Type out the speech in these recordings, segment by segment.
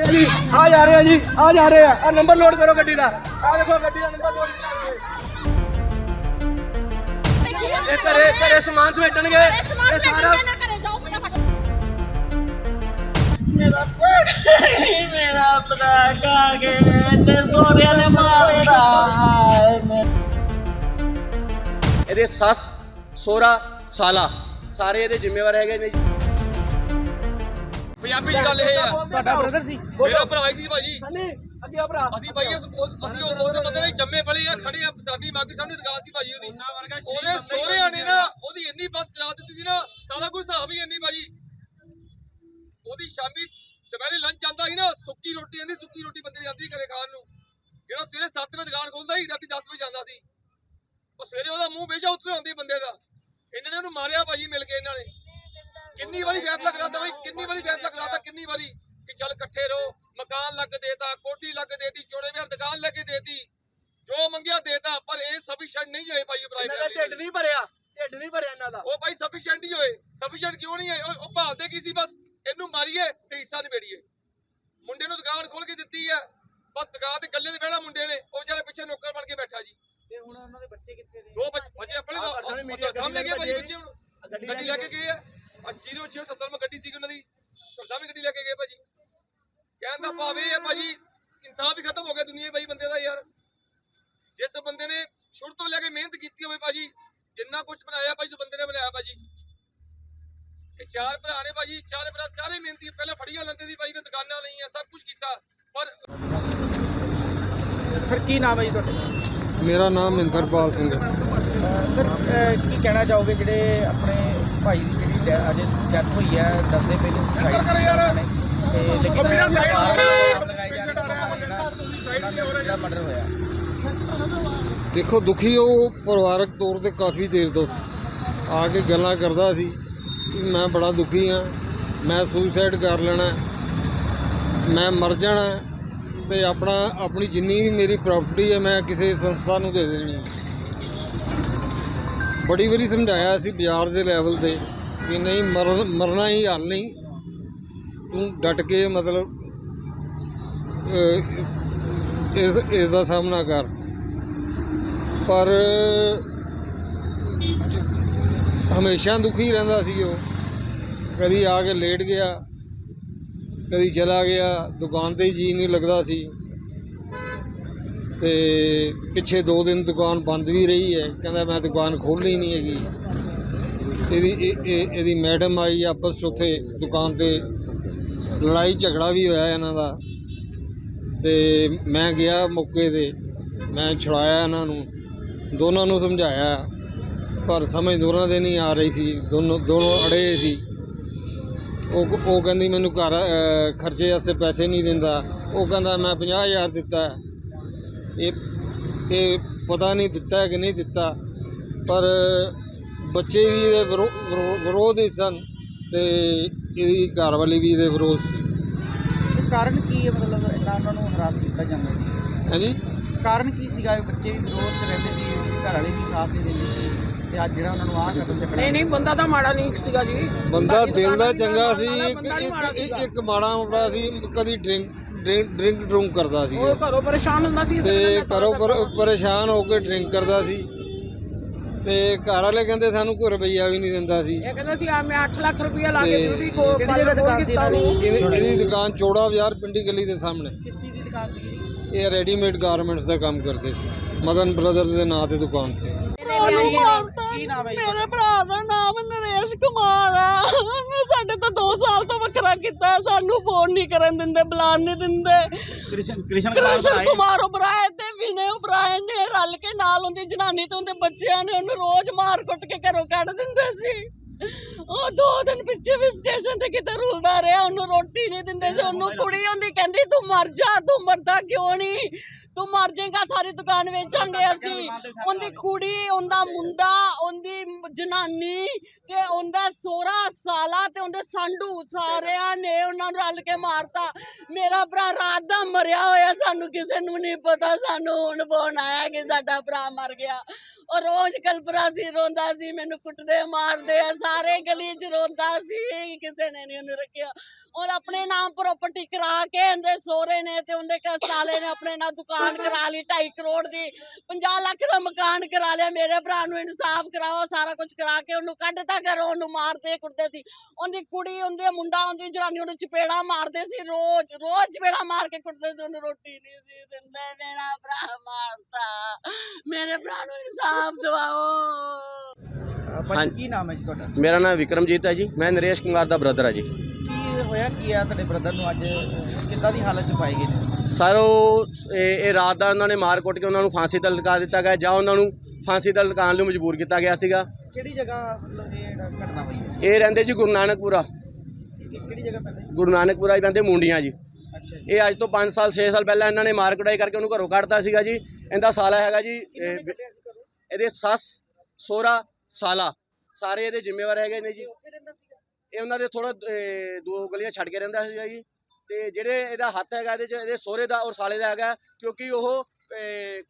ਰਹੇ ਆ ਜੀ ਆ ਜਾ ਰਹੇ ਆ ਜੀ ਆ ਜਾ ਰਹੇ ਆ। ਆ ਨੰਬਰ ਲੋਡ ਕਰੋ ਗੱਡੀ ਦਾ। ਆ ਦੇਖੋ ਗੱਡੀ ਦਾ ਨੰਬਰ ਲੋਡ ਇਹ ਘਰੇ ਘਰੇ ਸਮਾਨ ਸਮੇਟਣਗੇ। ਇਹ ਸਾਰਾ ਮੇਰਾ ਮੇਰਾ ਭਰਾ ਕਾ ਕੇ ਤੇ ਸੋਹਰਿਆਂ ਨੇ ਮਾਰਦਾ। ਇਹਦੇ ਸੱਸ ਸੋਹਰਾ ਸਾਲਾ ਸਾਰੇ ਇਹਦੇ ਜ਼ਿੰਮੇਵਾਰ ਹੈਗੇ ਨੇ ਜੀ। ਪੰਜਾਬੀ ਚ ਗੱਲ ਇਹ ਆ। ਤੁਹਾਡਾ ਬ੍ਰਦਰ ਸੀ। ਮੇਰਾ ਭਰਾ ਹੀ ਸੀ ਭਾਜੀ। ਸੰਨੀ ਅੱਗੇ ਆ ਭਰਾ। ਅਸੀਂ ਭਾਈ ਉਸ ਅਸੀਂ ਉਹ- ਉਹਦੇ ਬੰਦੇ ਨੇ ਜੰਮੇ ਪਲੇ ਆ ਖੜੇ ਆ ਸਾਡੀ ਮਾਰਕੀਟ ਸਾਹਮਣੇ ਦੁਕਾਨ ਸੀ ਭਾਜੀ ਉਹਦੀ। ਉਹਦੇ ਸੋਹਰਿਆਂ ਨੇ ਨਾ ਉਹਦੀ ਇੰਨੀ ਬਸ ਕਰਾ ਦਿੱਤੀ ਸੀ ਨਾ ਸਾਰਾ ਕੁਝ ਹਿਸਾਬ ਹੀ ਇੰਨੀ ਭਾਜੀ। ਉਹਦੀ ਸ਼ਾਮੀ ਦੁਪਹਿਰੇ ਲੰਚ ਜਾਂਦਾ ਸੀ ਨਾ ਸੁੱਕੀ ਰੋਟੀ ਆਂਦੀ ਸੁੱਕੀ ਰੋਟੀ ਬੰਦੇ ਦੀ ਆਂਦੀ ਘਰੇ ਖਾਣ ਨੂੰ। ਜਿਹੜਾ ਸਵੇਰੇ 7 ਵਜੇ ਦੁਕਾਨ ਖੋਲਦਾ ਸੀ ਰਾਤੀ 10 ਵਜੇ ਜਾਂਦਾ ਸੀ। ਉਹ ਸਵੇਰੇ ਉਹਦਾ ਮੂੰਹ ਹਮੇਸ਼ਾ ਉੱਤੇ ਹੁੰਦੀ ਬੰਦੇ ਦਾ। ਇਹਨਾਂ ਨੇ ਉਹਨੂੰ ਮਾਰਿਆ ਭਾਜੀ ਮਿਲ ਕੇ ਇਹਨਾਂ ਨੇ। ਕਿੰਨੀ ਵਾਰੀ ਫੈਸਲਾ ਕਰਾਤਾ ਬਈ? ਕਿੰਨੀ ਵਾਰੀ ਫੈਸਲਾ ਕਰਾਤਾ ਕਿੰਨੀ ਵਾਰੀ? ਕਿ ਚੱਲ ਇਕੱਠੇ ਰਹੋ। ਮਕਾਨ ਲੱਗ ਦੇਤਾ ਕੋਠੀ ਲੱਗ ਦੇਤੀ ਚੋੜੇ ਵਿਆਹ ਦੁਕਾਨ ਲੈ ਕੇ ਦੇਤੀ। ਜੋ ਮੰਗਿਆ ਦੇਤਾ ਪਰ ਇਹ ਸਫੀਸ਼ੀਐਂਟ ਨਹੀਂ ਹੋਏ ਭਾਈ ਇਬਰਾਹਿਮ ਢਿੱਡ ਨਹੀਂ ਭਰਿਆ ਢਿੱਡ ਨਹੀਂ ਭਰਿਆ ਇਹਨਾਂ ਦਾ। ਉਹ ਭਾਈ ਸਫੀਸ਼ੀਐਂਟ ਹੀ ਹੋਏ। ਸਫੀਸ਼ੀਐਂਟ ਕਿਉਂ ਨਹੀਂ ਹੋਏ? ਉਹ- ਉਹ ਭਾਲਦੇ ਕੀ ਸੀ ਬਸ ਇਹਨੂੰ ਮਾਰੀਏ ਤੇ ਹਿੱਸਾ ਨਿਬੇੜੀਏ ਮੁੰਡੇ ਨੂੰ ਦੁਕਾਨ ਖੋਲ ਕੇ ਦਿੱਤੀ ਆ ਬਸ ਦੁਕਾਨ ਤੇ ਗੱਲੇ ਤੇ ਬਹਿਣਾ ਮੁੰਡੇ ਨੇ ਉਹ ਵਿਚਾਰੇ ਪਿੱਛੇ ਨੌਕਰ ਬਣ ਕੇ ਬੈਠਾ ਜੀ ਤੇ ਹੁਣ ਉਹਨਾਂ ਦੇ ਬੱਚੇ ਕਿੱਥੇ ਨੇ ਦੋ ਬੱਚ- ਬੱਚੇ ਆਪਣੇ ਆਹ ਦਾ ਪਰਸੋਂ ਵੀ ਉਹ media ਤਾਂ ਸਾਹਮਣੇ ਗਏ ਭਾਜੀ ਗੱਡੀ ਬੱਚੇ ਹੁਣ ਗੱਡੀ ਗੱਡੀ ਲੈ ਕੇ ਗਏ ਆ ਆ 0670 ਮੈਂ ਗੱਡੀ ਸੀ ਉਹਨਾਂ ਦੀ। ਤਾਂ ਸਾਹਮਣੇ ਗੱਡੀ ਲੈ ਕੇ ਗਏ ਭਾਜੀ। ਕਹਿਣ ਦਾ ਭਾਵ ਇਹ ਹੈ ਭਾਜੀ ਇਨਸਾਫ ਹੀ ਖਤਮ ਹੋ ਗਿਆ ਦੁਨੀਆ 'ਚ ਭਾਈ ਬੰਦੇ ਦਾ ਯਾਰ। ਜਿਸ ਬੰਦੇ ਨੇ ਸ਼ੁਰੂ ਤੋਂ ਲੈ ਕੇ ਮਿਹਨਤ ਕੀਤੀ ਹੋਵੇ ਭਾਜੀ ਜਿੰਨਾ ਕੁਝ ਬਣਾਇਆ ਭਾਜੀ ਉਸ ਬੰਦੇ ਨੇ ਬਣਾਇਆ ਭਾਜੀ। ਇਹ ਚਾਰ ਭਰਾ ਨੇ ਭਾਜੀ ਚਾਰੇ ਭਰਾ ਸਾਰੇ ਮਿਹਨਤੀ ਪਹਿਲਾਂ ਫੜੀਆਂ ਲੈਂਦੇ ਸੀ ਭਾਈ ਵੀ ਦੁਕਾਨਾਂ ਲਈਆਂ ਸਭ ਕੁਝ ਕੀਤਾ। ਪਰ ਸਰ ਕੀ ਨਾਮ ਹੈ ਜੀ ਤੁਹਾਡਾ? ਮੇਰਾ ਨਾਮ ਮਹਿੰਦਰਪਾਲ ਸਿੰਘ ਹੈ। ਸਰ ਕੀ ਕਹਿਣਾ ਚਾਹੋਗੇ ਜਿਹੜੇ ਆਪਣੇ ਭਾਈ ਦੀ ਜਿਹੜੀ ਡੈ- ਅੱਜ ਡੈਥ ਹੋਈ ਹੈ ਦੱਸਦੇ ਪਏ ਨੇ ਸੁਸਾਈਡ ਕਰ ਯਾਰ। ਤੇ ਲੇਕਿਨ ਮੇਰਾ ਸਾਈਡ ਲਗਾਈ ਜਾ ਰਹੀ ਹੈ। ਜਿਹੜਾ ਮਰਡਰ ਹੋਇਆ। ਦੇਖੋ ਦੁਖੀ ਉਹ ਪਰਿਵਾਰਕ ਤੌਰ ਤੇ ਕਾਫੀ ਦੇਰ ਤੋਂ ਸੀ। ਆ ਕੇ ਗੱਲਾਂ ਕਰਦਾ ਸੀ ਕਿ ਮੈਂ ਬੜਾ ਦੁਖੀ ਹਾਂ ਮੈਂ ਸੁਸਾਈਡ ਕਰ ਲੈਣਾ ਮੈਂ ਮਰ ਜਾਣਾ ਤੇ ਆਪਣਾ ਆਪਣੀ ਜਿੰਨੀ ਵੀ ਮੇਰੀ ਪ੍ਰਾਪਰਟੀ ਹੈ ਮੈਂ ਕਿਸੇ ਸੰਸਥਾ ਨੂੰ ਦੇ ਦੇਣੀ। ਬੜੀ ਵਾਰੀ ਸਮਝਾਇਆ ਸੀ ਬਾਜ਼ਾਰ ਦੇ ਲੈਵਲ ਤੇ। ਕਿ ਨਹੀਂ, ਮਰ, ਮਰਨਾ ਹੀ ਹੱਲ ਨਹੀਂ। ਤੂੰ ਡਟ ਕੇ ਮਤਲਬ ਇਸ ਇਸ ਦਾ ਸਾਹਮਣਾ ਕਰ। ਪਰ ਹਮੇਸ਼ਾ ਦੁਖੀ ਰਹਿੰਦਾ ਸੀ ਉਹ। ਕਦੀ ਆ ਕੇ ਲੇਟ ਗਿਆ, ਕਦੀ ਚਲਾ ਗਿਆ, ਦੁਕਾਨ ਤੇ ਹੀ ਜੀ ਨਹੀਂ ਲੱਗਦਾ ਸੀ। ਤੇ ਪਿੱਛੇ 2 ਦਿਨ ਦੁਕਾਨ ਬੰਦ ਵੀ ਰਹੀ ਹੈ। ਕਹਿੰਦਾ ਮੈਂ ਦੁਕਾਨ ਖੋਲ੍ਹਣੀ ਨਹੀਂ ਹੈਗੀ। ਇਹਦੀ ਇਹ- ਇਹ- ਇਹਦੀ ਮੈਡਮ ਆਈ ਆਪਸ 'ਚ ਉੱਥੇ ਦੁਕਾਨ ਤੇ। ਲੜਾਈ ਝਗੜਾ ਵੀ ਹੋਇਆ ਇਹਨਾਂ ਦਾ। ਤੇ ਮੈਂ ਗਿਆ ਮੌਕੇ ਤੇ। ਮੈਂ ਛੁਡਾਇਆ ਇਹਨਾਂ ਨੂੰ। ਦੋਨਾਂ ਨੂੰ ਸਮਝਾਇਆ। ਪਰ ਸਮਝ ਦੋਨਾਂ ਦੇ ਨਹੀਂ ਆ ਰਹੀ ਸੀ। ਦੋਨੋਂ ਦੋਨੋਂ ਅੜੇ ਸੀ। ਉਹ ਉਹ ਕਹਿੰਦੀ ਮੈਨੂੰ ਘਰ ਖਰਚੇ ਵਾਸਤੇ ਪੈਸੇ ਨਹੀਂ ਦਿੰਦਾ। ਉਹ ਕਹਿੰਦਾ ਮੈਂ 50000 ਦਿੱਤਾ। ਇਹ ਇਹ ਪਤਾ ਨਹੀਂ ਦਿੱਤਾ ਕਿ ਨਹੀਂ ਦਿੱਤਾ। ਪਰ ਬੱਚੇ ਵੀ ਇਹਦੇ ਵਿਰੋ- ਵਿਰੋ- ਵਿਰੋਧ ਹੀ ਸਨ ਤੇ ਇਹਦੀ ਘਰ ਵਾਲੀ ਵੀ ਇਹਦੇ ਵਿਰੋਧ ਸੀ। ਕਾਰਨ ਕੀ ਹੈ? ਮਤਲਬ ਇੰਨਾ ਉਹਨਾਂ ਨੂੰ ਹਰਾਸ ਕੀਤਾ ਜਾਂਦਾ ਜੀ ਹਾਂਜੀ? ਕਾਰਨ ਕੀ ਸੀਗਾ? ਇਹ ਬੱਚੇ ਵੀ ਵਿਰੋਧ ਚ ਰਹਿੰਦੇ ਸੀ ਘਰ ਵਾਲੇ ਵੀ ਸਾਥ ਨਹੀਂ ਦਿੰਦੇ ਸੀ ਤੇ ਅੱਜ ਜਿਹੜਾ ਉਹਨਾਂ ਨੂੰ ਆਹ ਕਦਮ ਚੱਕਣਾ ਨਹੀਂ ਨਹੀਂ ਬੰਦਾ ਤਾਂ ਮਾੜਾ ਨਹੀਂ ਸੀਗਾ ਜੀ। ਬੰਦਾ ਸਾਡੀ ਦਿਲ ਦਾ ਦੁਕਾਨ ਚੰਗਾ ਵਾਲਾ ਸੀ ਇੱਕ ਬੰਦਾ ਨਹੀਂ ਮਾੜਾ ਇੱਕ ਸੀਗਾ। ਇੱਕ ਮਾੜਾ ਮੁੰਡਾ ਸੀ ਕਦੀ ਡਰਿੰਕ ਡਰਿੰਕ ਡਰਿੰਕ ਡਰੂੰਕ ਕਰਦਾ ਸੀ। ਉਹ ਘਰੋਂ ਪਰੇਸ਼ਾਨ ਹੁੰਦਾ ਸੀ ਤੇ ਘਰੋਂ ਪਰ ਪਰੇਸ਼ਾਨ ਹੋ ਕੇ ਡਰਿੰਕ ਕਰਦਾ ਸੀ। ਤੇ ਘਰ ਵਾਲੇ ਕਹਿੰਦੇ ਸਾਨੂੰ ਕੋਈ ਰੁਪਈਆ ਵੀ ਨਹੀਂ ਦਿੰਦਾ ਸੀ। ਇਹ ਕਹਿੰਦਾ ਸੀ ਆ ਮੈਂ 8 ਲੱਖ ਰੁਪਇਆ ਲਾ ਕੇ ਤੇ ਡਿਊਟੀ ਕੋ ਕਿਹੜੀ ਜਗ੍ਹਾ ਦੁਕਾਨ ਸੀ ਕੀਤਾ ਇਹਨਾਂ ਦੀ? ਉਹਨੂੰ ਇਹਦੀ ਇਹਦੀ ਦੁਕਾਨ ਚੋੜਾ ਬਾਜ਼ਾਰ ਪਿੰਡੀ ਗਲੀ ਦੇ ਸਾਹਮਣੇ। ਕਿਸ ਚੀਜ਼ ਦੀ ਦੁਕਾਨ ਸੀ ਇਹ ਰੈਡੀਮੇਡ ਗਾਰਮੈਂਟਸ ਦਾ ਕੰਮ ਕਰਦੇ ਸੀ। ਮਦਨ ਬ੍ਰਦਰਜ਼ ਦੇ ਨਾਂ ਤੇ ਦੁਕਾਨ ਸੀ। ਕੀ ਨਾਮ ਹੈ ਜੀ? ਮੇਰੇ ਭਰਾ ਦਾ ਨਾਮ ਨਰੇਸ਼ ਕੁਮਾਰ ਆ। ਉਹਨੇ ਸਾਡੇ ਤੋਂ 2 ਸਾਲ ਤੋਂ ਵੱਖਰਾ ਕੀਤਾ ਸਾਨੂੰ ਫੋਨ ਨਹੀਂ ਕਰਨ ਦਿੰਦੇ ਬੁਲਾਉਣ ਨਹੀਂ ਦਿੰਦੇ। ਕ੍ਰਿਸ਼ਨ ਕ੍ਰਿਸ਼ਨ ਕ੍ਰਿਸ਼ਨ ਕੁਮਾਰ ਉਬਰਾਏ ਤੇ ਵਿਨੇ ਉਬਰਾਏ ਨੇ ਰਲ ਕੇ ਨਾਲ ਉਹਦੀ ਜਨਾਨੀ ਤੇ ਉਹਦੇ ਬੱਚਿਆਂ ਨੇ ਉਹਨੂੰ ਰੋਜ਼ ਮਾਰ ਕੁੱਟ ਕੇ ਘਰੋਂ ਕੱਢ ਦਿੰਦੇ ਸੀ। ਉਹ ਦੋ ਦਿਨ ਪਿੱਛੇ ਵੀ ਸਟੇਸ਼ਨ ਤੇ ਕਿਤੇ ਰੁਲਦਾ ਰਿਹਾ ਉਹਨੂੰ ਰੋਟੀ ਨਹੀਂ ਦਿੰਦੇ ਸੀ ਉਹਨੂੰ ਕੁੜੀ ਹੁੰਦੀ ਕਹਿੰਦੀ ਤੂੰ ਮਰ ਜਾ ਤੂੰ ਮਰਦਾ ਕਿਉਂ ਨਹੀਂ ਤੂੰ ਮਰ ਜਾਏਗਾ ਸਾਰੀ ਦੁਕਾਨ ਵੇਚਾਂਗੇ ਅਸੀਂ। ਉਹਦੀ ਕੁੜੀ ਉਹਦਾ ਮੁੰਡਾ ਉਹਦੀ ਜਨਾਨੀ ਤੇ ਉਹਦਾ ਸੋਹਰਾ ਸਾਲਾ ਤੇ ਉਹਦੇ ਸੰਡੂ ਸਾਰਿਆਂ ਨੇ ਉਹਨਾਂ ਨੂੰ ਰਲ ਕੇ ਮਾਰਤਾ। ਮੇਰਾ ਭਰਾ ਰਾਤ ਦਾ ਮਰਿਆ ਹੋਇਆ ਸਾਨੂੰ ਕਿਸੇ ਨੂੰ ਨਹੀਂ ਪਤਾ। ਸਾਨੂੰ ਹੁਣ ਫੋਨ ਆਇਆ ਕਿ ਸਾਡਾ ਭਰਾ ਮਰ ਗਿਆ। ਉਹ ਰੋਜ਼ ਕਲਪਰਾ ਸੀ, ਰੋਂਦਾ ਸੀ, ਮੈਨੂੰ ਕੁੱਟਦੇ, ਮਾਰਦੇ ਆ, ਸਾਰੇ ਗਲੀ 'ਚ ਰੋਂਦਾ ਸੀ, ਕਿਸੇ ਨੇ ਨਹੀਂ ਉਹਨੂੰ ਰੱਖਿਆ। ਔਰ ਆਪਣੇ ਨਾਮ ਪ੍ਰਾਪਰਟੀ ਕਰਾ ਕੇ ਉਹਦੇ ਸੋਹਰੇ ਨੇ ਤੇ ਉਹਦੇ ਘਰ ਸਾਲੇ ਨੇ ਆਪਣੇ ਨਾਲ ਦੁਕਾਨ ਕਰਾ ਲਈ 2.5 ਕਰੋੜ ਦੀ 50 ਲੱਖ ਦਾ ਮਕਾਨ ਕਰਾ ਲਿਆ, ਮੇਰੇ ਭਰਾ ਨੂੰ ਇਨਸਾਫ ਕਰਾਓ, ਸਾਰਾ ਕੁਝ ਕਰਾ ਕੇ ਉਹਨੂੰ ਕੱਢਤਾ ਘਰੋਂ, ਉਹਨੂੰ ਮਾਰਦੇ, ਕੁੱਟਦੇ ਸੀ। ਉਹਦੀ ਕੁੜੀ, ਉਹਦੇ ਮੁੰਡਾ, ਉਹਦੀ ਜਨਾਨੀ, ਉਹਨੂੰ ਚਪੇੜਾ ਮਾਰਦੇ ਸੀ ਰੋਜ਼ ਰੋਜ਼ ਚਪੇੜਾ ਮਾਰ ਕੇ ਕੁੱਟਦੇ ਸੀ, ਉਹਨੂੰ ਰੋਟੀ ਨਹੀਂ ਸੀ ਦਿੰਦੇ, ਮੇਰਾ ਭਰਾ ਮਾਰਤਾ, ਮੇਰੇ ਭਰਾ ਨੂੰ ਇਨਸਾਫ ਦਿਵਾਓ ਅ, ਭਾਜੀ ਕੀ ਨਾਮ ਹੈ ਜੀ ਤੁਹਾਡਾ? ਮੇਰਾ ਨਾਮ ਵਿਕਰਮਜੀਤ ਹੈ ਜੀ। ਮੈਂ ਨਰੇਸ਼ ਕੁਮਾਰ ਦਾ ਬ੍ਰਦਰ ਹਾਂ ਜੀ। ਕੀ ਹੋਇਆ ਕੀ ਆ ਤੁਹਾਡੇ ਬ੍ਰਦਰ ਨੂੰ ਅੱਜ? ਕਿੱਦਾਂ ਦੀ ਹਾਲਤ ਚ ਪਾਏ ਗਏ ਨੇ? ਸਰ ਉਹ ਇਹ ਇਹ ਰਾਤ ਦਾ ਉਹਨਾਂ ਨੇ ਮਾਰ ਕੁੱਟ ਕੇ ਉਹਨਾਂ ਨੂੰ ਫਾਂਸੀ ਤੇ ਲਟਕਾ ਦਿੱਤਾ ਗਿਆ ਜਾਂ ਉਹਨਾਂ ਨੂੰ ਫਾਂਸੀ ਤੇ ਲਟਕਾਉਣ ਲਈ ਮਜਬੂਰ ਕੀਤਾ ਗਿਆ ਸੀਗਾ। ਕਿਹੜੀ ਜਗ੍ਹਾ ਮਤਲਬ ਇਹ ਜਿਹੜਾ ਘਟਨਾ ਹੋਈ ਹੈ? ਇਹ ਰਹਿੰਦੇ ਜੀ ਗੁਰੂ ਨਾਨਕਪੁਰਾ ਕਿ- ਕਿਹੜੀ ਜਗ੍ਹਾ ਪੈਂਦਾ ਜੀ? ਗੁਰੂ ਨਾਨਕਪੁਰਾ ਹੀ ਪੈਂਦੇ ਮੁੰਡੀਆਂ ਜੀ। ਅੱਛਾ ਜੀ। ਇਹ ਅੱਜ ਤੋਂ 5 ਸਾਲ 6 ਸਾਲ ਪਹਿਲਾਂ ਇਹਨਾਂ ਨੇ ਮਾਰ ਕੁਟਾਈ ਕਰਕੇ ਉਹਨੂੰ ਘਰੋਂ ਕੱਢਤਾ ਸੀਗਾ ਜੀ। ਇਹਦਾ ਸਾਲਾ ਹੈਗਾ ਜੀ ਕਿਹਨੇ ਇਹ- ਕੱਢਿਆ ਸੀ? ਘਰੋਂ? ਇਹਦੇ ਸੱਸ ਸੋਹਰਾ ਸਾਲਾ, ਸਾਰੇ ਇਹਦੇ ਜ਼ਿੰਮੇਵਾਰ ਹੈਗੇ ਨੇ ਜੀ। ਇਹ ਉਹਨਾਂ ਦੇ ਥੋੜਾ ਦੋ ਗਲੀਆਂ ਛੱਡ ਕੇ ਰਹਿੰਦਾ ਸੀਗਾ ਜੀ। ਤੇ ਜਿਹੜੇ ਇਹਦਾ ਹੱਥ ਹੈਗਾ, ਇਹਦੇ ਚ, ਇਹਦੇ ਸਹੁਰੇ ਦਾ ਔਰ ਸਾਲੇ ਦਾ ਹੈਗਾ, ਕਿਉਂਕਿ ਉਹ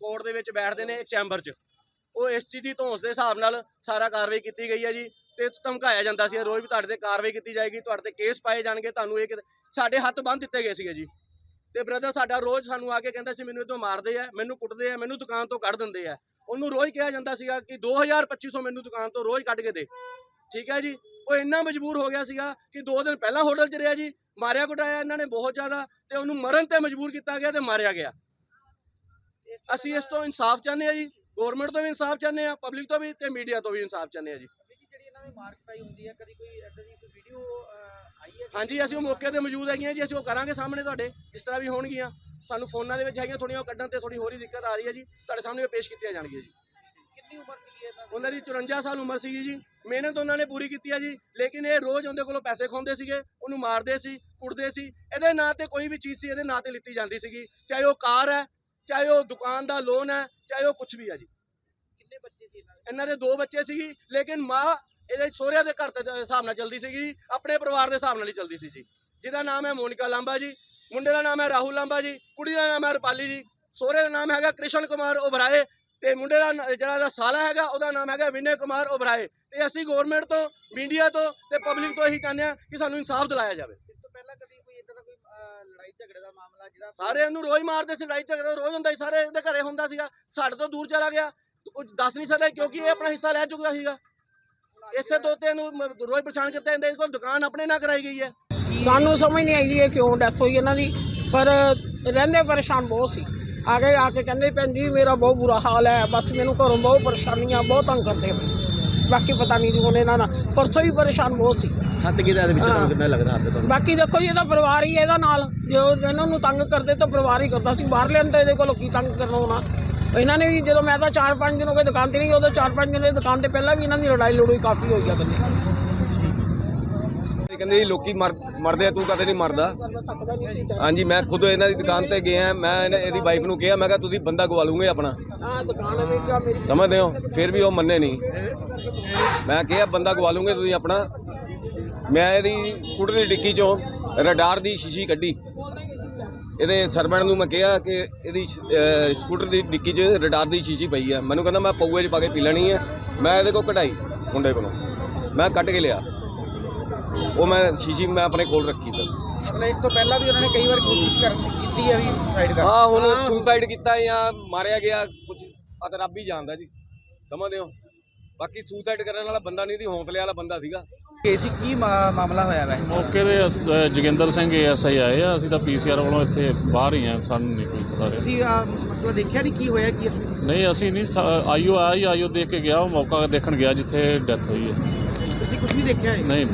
ਕੋਰਟ ਦੇ ਵਿੱਚ ਬੈਠਦੇ ਨੇ ਚੈਂਬਰ 'ਚ। ਉਹ ਇਸ ਚੀਜ਼ ਦੀ ਧੌਂਸ ਦੇ ਹਿਸਾਬ ਨਾਲ ਸਾਰਾ ਕਾਰਵਾਈ ਕੀਤੀ ਗਈ ਹੈ ਜੀ। ਤੇ ਧਮਕਾਇਆ ਜਾਂਦਾ ਸੀ, ਰੋਜ਼ ਵੀ ਤੁਹਾਡੇ ਤੇ ਕਾਰਵਾਈ ਕੀਤੀ ਜਾਏਗੀ, ਤੁਹਾਡੇ ਤੇ ਕੇਸ ਪਾਏ ਜਾਣਗੇ, ਤੁਹਾਨੂੰ ਇਹ ਸਾਡੇ ਹੱਥ ਬੰਨ ਦਿੱਤੇ ਗਏ ਸੀਗੇ ਜੀ। ਤੇ ਬ੍ਰਦਰ ਸਾਡਾ ਰੋਜ਼ ਸਾਨੂੰ ਆ ਕੇ ਕਹਿੰਦਾ ਸੀ, ਮੈਨੂੰ ਇਦੋਂ ਮਾਰਦੇ ਆ, ਮੈਨੂੰ ਕੁੱਟਦੇ ਆ, ਮੈਨੂੰ ਦੁਕਾਨ ਤੋਂ ਕੱਢ ਦਿੰਦੇ ਆ। ਉਹਨੂੰ ਰੋਜ਼ ਕਿਹਾ ਜਾਂਦਾ ਸੀਗਾ ਕਿ 2000 2500 ਮੈਨੂੰ ਦੁਕਾਨ ਤੋਂ ਰੋਜ਼ ਕੱਢ ਕੇ ਦੇ। ਠੀਕ ਹੈ ਜੀ? ਉਹ ਇੰਨਾ ਮਜਬੂਰ ਹੋ ਗਿਆ ਸੀਗਾ ਕਿ ਦੋ ਦਿਨ ਪਹਿਲਾਂ ਹੋਟਲ 'ਚ ਰਿਹਾ ਜੀ, ਮਾਰਿਆ ਕੁਟਾਇਆ ਇਹਨਾਂ ਨੇ ਬਹੁਤ ਜ਼ਿਆਦਾ ਤੇ ਉਹਨੂੰ ਮਰਨ ਤੇ ਮਜਬੂਰ ਕੀਤਾ ਗਿਆ ਤੇ ਮਾਰਿਆ ਗਿਆ। ਅਸੀਂ ਇਸ ਤੋਂ ਇਨਸਾਫ ਚਾਹੁੰਦੇ ਆ ਜੀ ਗਵਰਨਮੈਂਟ ਤੋਂ ਵੀ ਇਨਸਾਫ ਚਾਹੁੰਦੇ ਆ ਪਬਲਿਕ ਤੋਂ ਵੀ ਤੇ ਮੀਡੀਆ ਤੋਂ ਵੀ ਇਨਸਾਫ ਚਾਹੁੰਦੇ ਆ ਜੀ। ਦੀ ਮਾਰ ਕੁਟਾਈ ਹੁੰਦੀ ਹੈ ਕਦੀ ਕੋਈ ਏਦਾਂ ਦੀ ਕੋਈ ਵੀਡੀਓ ਆਈ ਹੈ ਹਾਂਜੀ ਅਸੀਂ ਉਹ ਮੌਕੇ ਤੇ ਮੌਜੂਦ ਹੈਗੀਆਂ ਜੀ ਅਸੀਂ ਉਹ ਕਰਾਂਗੇ ਸਾਹਮਣੇ ਤੁਹਾਡੇ ਜਿਸ ਤਰ੍ਹਾਂ ਵੀ ਹੋਣਗੀਆਂ। ਸਾਨੂੰ ਫੋਨਾਂ ਦੇ ਵਿੱਚ ਹੈਗੀਆਂ ਥੋੜੀਆਂ ਉਹ ਕੱਢਣ ਤੇ ਥੋੜੀ ਹੋਰ ਹੀ ਦਿੱਕਤ ਆ ਰਹੀ ਹੈ ਜੀ ਤੁਹਾਡੇ ਸਾਹਮਣੇ ਪੇਸ਼ ਕੀਤੀਆਂ ਜਾਣਗੀਆਂ ਜੀ। ਕਿੰਨੀ ਉਮਰ ਉਹਨਾਂ ਦੀ 54 ਸਾਲ ਉਮਰ ਸੀਗੀ ਜੀ। ਮਿਹਨਤ ਉਹਨਾਂ ਨੇ ਪੂਰੀ ਕੀਤੀ ਹੈ ਜੀ ਲੇਕਿਨ ਇਹ ਰੋਜ਼ ਉਹਦੇ ਕੋਲੋਂ ਪੈਸੇ ਖੋਂਦੇ ਸੀਗੇ ਉਹਨੂੰ ਮਾਰਦੇ ਸੀ ਕੁੱਟਦੇ ਸੀ। ਇਹਦੇ ਨਾਂ ਤੇ ਕੋਈ ਵੀ ਚੀਜ਼ ਸੀ ਇਹਦੇ ਨਾਂ ਤੇ ਲਿੱਤੀ ਜਾਂਦੀ ਸੀਗੀ। ਚਾਹੇ ਉਹ ਕਾਰ ਹੈ ਚਾਹੇ ਉਹ ਦੁਕਾਨ ਦਾ ਲੋਨ ਹੈ ਚਾਹੇ ਉਹ ਕੁਝ ਵੀ ਹੈ ਜੀ। ਕਿੰਨੇ ਬੱਚੇ ਸੀ ਇਹਨਾਂ ਦੇ ਦੋ ਬੱਚੇ ਸੀਗੀ ਲੇਕਿਨ ਮਾਂ ਇਹਦੇ ਸਹੁਰਿਆਂ ਦੇ ਘਰ ਦੇ ਹਿਸਾਬ ਨਾਲ ਚੱਲਦੀ ਸੀਗੀ ਆਪਣੇ ਪਰਿਵਾਰ ਦੇ ਹਿਸਾਬ ਨਾਲ ਹੀ ਚੱਲਦੀ ਸੀ ਜੀ। ਜਿਹਦਾ ਨਾਮ ਹੈ ਮੋਨਿਕਾ ਲਾਂਬਾ ਜੀ ਮੁੰਡੇ ਦਾ ਨਾਮ ਹੈ ਰਾਹੁਲ ਲਾਂਬਾ ਜੀ ਕੁੜੀ ਦਾ ਨਾਮ ਹੈ ਰੁਪਾਲੀ ਜੀ ਸਹੁਰੇ ਦਾ ਨਾਮ ਹੈਗਾ ਕ੍ਰਿਸ਼ਨ ਕੁਮਾਰ ਓਬਰਾਏ ਤੇ ਮੁੰਡੇ ਦਾ ਜਿਹੜਾ ਦਾ ਸਾਲਾ ਹੈਗਾ ਉਹਦਾ ਨਾਮ ਹੈਗਾ ਵਿਨੇ ਕੁਮਾਰ ਓਬਰਾਏ। ਤੇ ਅਸੀਂ ਗਵਰਨਮੈਂਟ ਤੋਂ ਮੀਡੀਆ ਤੋਂ ਤੇ ਪਬਲਿਕ ਤੋਂ ਇਹੀ ਚਾਹੁੰਦੇ ਹਾਂ ਕਿ ਸਾਨੂੰ ਇਨਸਾਫ ਦਿਲਾਇਆ ਜਾਵੇ। ਇਸ ਤੋਂ ਪਹਿਲਾਂ ਕਦੀ ਕੋਈ ਇਦਾਂ ਦਾ ਕੋਈ ਅਹ, ਲੜਾਈ ਝਗੜੇ ਦਾ ਮਾਮਲਾ ਜਿਹੜਾ ਸਾਰੇ ਇਹਨੂੰ ਰੋਜ਼ ਮਾਰਦੇ ਸੀ ਲੜਾਈ ਝਗੜਾ ਰੋਜ਼ ਹੁੰਦਾ ਸੀ ਸਾਰੇ ਇਹਦੇ ਘਰੇ ਹੁੰਦਾ ਸੀਗਾ। ਸਾਡੇ ਤੋਂ ਦੂਰ ਚਲਾ ਗਿਆ। ਉਹ ਦੱਸ ਨਹੀਂ ਸਕਦਾ ਕਿਉਂਕਿ ਇਹ ਆਪਣਾ ਹਿੱਸਾ ਲੈ ਚੁੱਕਾ ਸੀਗਾ। ਇਸੇ ਤੋਂ ਤੇ ਇਹਨੂੰ ਮ- ਰੋਜ਼ ਪਰੇਸ਼ਾਨ ਕੀਤਾ ਇਹਦੇ ਕੋਲ ਦੁਕਾਨ ਆਪਣੇ ਨਾਲ ਕਰਾਈ ਗਈ ਹੈ। ਸਾਨੂੰ ਸਮਝ ਨਹੀਂ ਆਈ ਜੀ ਇਹ ਕਿਉਂ ਡੈਥ ਹੋਈ ਇਹਨਾਂ ਦੀ ਪਰ ਰਹਿੰਦੇ ਪਰੇਸ਼ਾਨ ਬਹੁਤ ਸੀ। ਆ ਕੇ ਆ ਕੇ ਕਹਿੰਦੇ ਭੈਣ ਜੀ ਮੇਰਾ ਬਹੁਤ ਬੁਰਾ ਹਾਲ ਹੈ ਬਸ ਮੈਨੂੰ ਘਰੋਂ ਬਹੁਤ ਪਰੇਸ਼ਾਨੀਆਂ ਬਹੁਤ ਤੰਗ ਕਰਦੇ ਪਏ। ਬਾਕੀ ਪਤਾ ਨਹੀਂ ਜੀ ਹੁਣ ਇਹਨਾਂ ਨਾਲ ਪਰਸੋਂ ਵੀ ਪਰੇਸ਼ਾਨ ਬਹੁਤ ਸੀ। ਹੱਥ ਕਿਹਦਾ ਦੇ ਵਿੱਚ ਹਾਂ। ਤੁਹਾਨੂੰ ਕਿੰਨਾ ਲੱਗਦਾ ਹੱਥ ਤੁਹਾਨੂੰ? ਬਾਕੀ ਦੇਖੋ ਜੀ ਇਹਦਾ ਪਰਿਵਾਰ ਹੀ ਹੈ ਇਹਦਾ ਨਾਲ ਜੋ ਇਹਨਾਂ ਨੂੰ ਤੰਗ ਕਰਦੇ ਤਾਂ ਪਰਿਵਾਰ ਹੀ ਕਰਦਾ ਸੀ ਬਾਹਰ ਲੈਣ ਤਾਂ ਇਹਦੇ ਕੋਲੋਂ ਕੀ ਤੰਗ ਕਰਨਾ ਹੋਣਾ। ਇਹਨਾਂ ਨੇ ਵੀ ਜਦੋਂ ਮੈਂ ਤਾਂ 4-5 ਦਿਨ ਹੋ ਗਏ ਦੁਕਾਨ ਤੇ ਨਹੀਂ ਉਦੋਂ 4-5 ਦਿਨ ਦੀ ਦੁਕਾਨ ਤੇ ਪਹਿਲਾਂ ਵੀ ਇਹਨਾਂ ਦੀ ਲੜਾਈ ਲੜੋਈ ਕਾਫੀ ਹੋਈ ਆ ਬੰਦੇ ਇਹ ਕਹਿੰਦੇ ਜੀ ਲੋਕੀ ਮਰ ਮਰਦੇ ਆ ਤੂੰ ਕਦੇ ਨਹੀਂ ਮਰਦਾ? ਹਾਂਜੀ ਮੈਂ ਖੁਦ ਇਹਨਾਂ ਦੀ ਦੁਕਾਨ ਤੇ ਗਿਆ ਮੈਂ ਇਹਨਾਂ- ਇਹਦੀ ਵਾਈਫ ਨੂੰ ਕਿਹਾ ਮੈਂ ਕਿਹਾ ਤੁਸੀਂ ਬੰਦਾ ਗਵਾ ਲੂਗੇ ਆਪਣਾ। ਆ ਦੁਕਾਨ ਵਿੱਚ ਆ ਮੇਰੀ। ਸਮਝਦੇ ਹੋ? ਫਿਰ ਵੀ ਉਹ ਮੰਨੇ ਨਹੀਂ। ਮੈਂ ਕਿਹਾ ਬੰਦਾ ਗਵਾ ਲੂਗੇ ਤੁਸੀਂ ਆਪਣਾ। ਮੈਂ ਇਹਦੀ ਸਕੂਟਰ ਦੀ ਡਿੱਕੀ ਚੋਂ ਰਡਾਰ ਦੀ ਸ਼ੀਸ਼ੀ ਕੱਢੀ। ਇਹਦੇ ਸਰਵੈਂਟ ਨੂੰ ਮੈਂ ਕਿਹਾ ਕਿ ਇਹਦੀ ਸਕੂਟਰ ਦੀ ਡਿੱਕੀ 'ਚ ਰਡਾਰ ਦੀ ਸ਼ੀਸ਼ੀ ਪਈ ਆ। ਮੈਨੂੰ ਕਹਿੰਦਾ ਮੈਂ ਪਊਏ 'ਚ ਪਾ ਕੇ ਪੀ ਲੈਣੀ ਹੈ ਮੈਂ ਇਹਦੇ ਕੋਲ ਕਢਾਈ ਮੁੰਡੇ ਕੋਲੋਂ। ਮੈਂ ਕੱਢ ਕੇ ਲਿਆ। ਉਹ ਮੈਂ ਸ਼ੀਸ਼ੀ ਮੈਂ ਆਪਣੇ ਕੋਲ ਰੱਖੀ ਤਾਂ। ਮਤਲਬ ਇਸ ਤੋਂ ਪਹਿਲਾਂ ਵੀ ਉਹਨਾਂ ਨੇ ਕਈ ਵਾਰ ਕੋਸ਼ਿਸ਼ ਕਰ ਕੀਤੀ ਹੈ ਵੀ ਸੁਸਾਈਡ ਕਰ ਹਾਂ ਹੁਣ ਸੁਸਾਈਡ ਕੀਤਾ ਜਾਂ ਮਾਰਿਆ ਗਿਆ ਕੁਝ ਪਤਾ ਰੱਬ ਹੀ ਜਾਣਦਾ ਜੀ। ਸਮਝਦੇ ਹੋ? ਬਾਕੀ ਸੁਸਾਈਡ ਕਰਨ ਵਾਲਾ ਬੰਦਾ ਨਹੀਂ ਸੀ ਹੌਸਲੇ ਵਾਲਾ ਬੰਦਾ ਸੀਗਾ। ਕੇਸੀ ਕੀ ਮਾਮਲਾ ਹੋਇਆ ਵੈ? ਮੌਕੇ ਦੇ ਅਸ- ਜੋਗਿੰਦਰ ਸਿੰਘ ਐਸਆਈ ਆਏ ਆ ਅਸੀਂ ਤਾਂ ਪੀਸੀਆਰ ਵੱਲੋਂ ਇੱਥੇ ਬਾਹਰ ਹੀ ਆ ਸਾਨੂੰ ਨਹੀਂ ਕੋਈ ਪਤਾ ਰਿਹਾ। ਤੁਸੀਂ ਆਹ ਮਸਲਾ ਦੇਖਿਆ ਨਹੀਂ ਕੀ ਹੋਇਆ ਕੀ ਨਹੀਂ ਅਸੀਂ ਨਹੀਂ ਆਈਓ ਆਇਆ ਹੀ ਆਈਓ ਦੇਖ ਕੇ ਗਿਆ ਉਹ ਮੌਕਾ ਦੇਖਣ ਗਿਆ ਜਿੱਥੇ ਡੈਥ ਹੋਈ ਹੈ। ਤੁਸੀਂ ਕੁਝ ਨਹੀਂ ਦੇਖਿਆ ਹੈ ਨਹੀਂ।